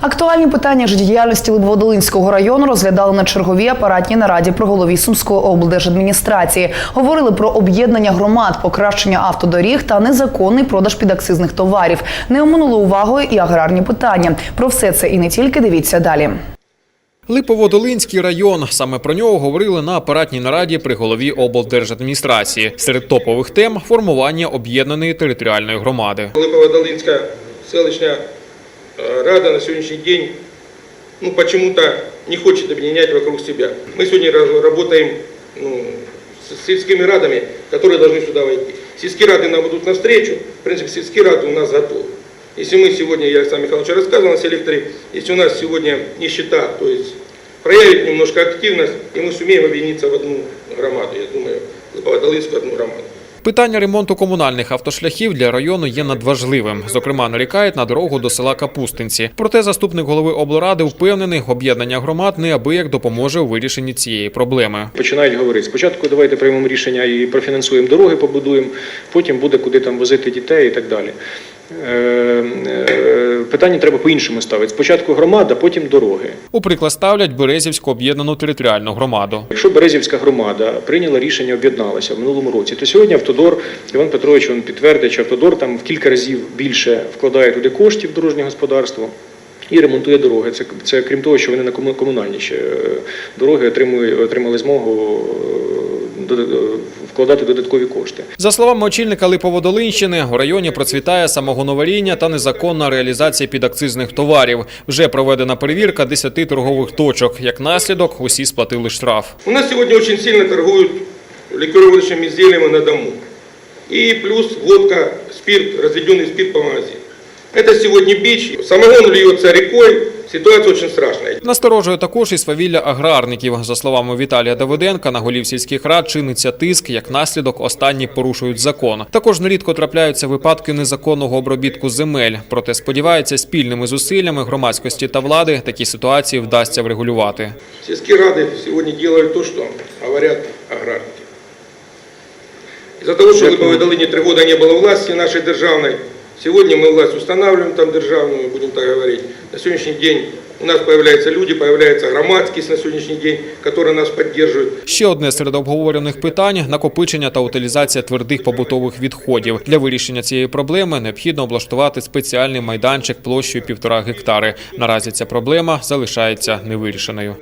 Актуальні питання життєдіяльності Либоводолинського району розглядали на черговій апаратній нараді при голові Сумської облдержадміністрації. Говорили про об'єднання громад, покращення автодоріг та незаконний продаж підакцизних товарів. Не оминули увагою і аграрні питання. Про все це і не тільки дивіться далі. Липоводолинський район. Саме про нього говорили на апаратній нараді при голові облдержадміністрації. Серед топових тем формування об'єднаної територіальної громади. Липово-Долинская селищная э, рада на сегодняшний день ну, почему-то не хочет объединять вокруг себя. Мы сегодня ра- работаем ну, с сельскими радами, которые должны сюда войти. Сельские рады нам будут навстречу, в принципе, сельские рады у нас готовы. Если мы сегодня, я Александр Михайлович рассказывал на селекторе, если у нас сегодня нищета, то есть проявит немножко активность, и мы сумеем объединиться в одну громаду, я думаю, Липово-Долинскую одну громаду. Питання ремонту комунальних автошляхів для району є надважливим. Зокрема, нарікають на дорогу до села Капустинці. Проте заступник голови облради впевнений, об'єднання громад неабияк допоможе у вирішенні цієї проблеми. Починають говорити, спочатку давайте приймемо рішення і профінансуємо дороги, побудуємо, потім буде куди там возити дітей і так далі. Е, е, Питання треба по-іншому ставити. Спочатку громада, потім дороги. У приклад ставлять Березівську об'єднану територіальну громаду. Якщо Березівська громада прийняла рішення, об'єдналася в минулому році, то сьогодні Автодор, Іван Петрович він підтвердить, що Автодор там в кілька разів більше вкладає туди коштів в дорожнє господарство. І ремонтує дороги. Це, це крім того, що вони на кому- комунальні ще е, дороги отримують, отримали змогу вкладати додаткові кошти. За словами очільника Липоводолинщини, у районі процвітає самогоноваріння та незаконна реалізація підакцизних товарів. Вже проведена перевірка 10 торгових точок. Як наслідок, усі сплатили штраф. У нас сегодня очень сильно торгуют ликеровочными изделиями на дому. И плюс водка, спирт, разведенный спирт по магазину. Это сегодня бич. Самогон льется рекой. Ситуация очень страшная. Насторожує також і свавілля аграрників. За словами Віталія Давиденка, на голів сільських рад чиниться тиск. Як наслідок, останні порушують закон. Також нерідко трапляються випадки незаконного обробітку земель. Проте сподіваються, спільними зусиллями громадськості та влади такі ситуації вдасться врегулювати. Сельские рады сегодня делают то, что говорят аграрники. Из-за того, что в Липовой долине три года не было власти нашей державной, сегодня мы власть устанавливаем там державную, будем так говорить. На сегодняшний день у нас появляются люди, появляется громадскость на сегодняшний день, которые нас поддерживают. Ще одне серед обговорюваних питань накопичення та утилізація твердих побутових відходів. Для вирішення цієї проблеми необхідно облаштувати спеціальний майданчик площею півтора гектари. Наразі ця проблема залишається невирішеною.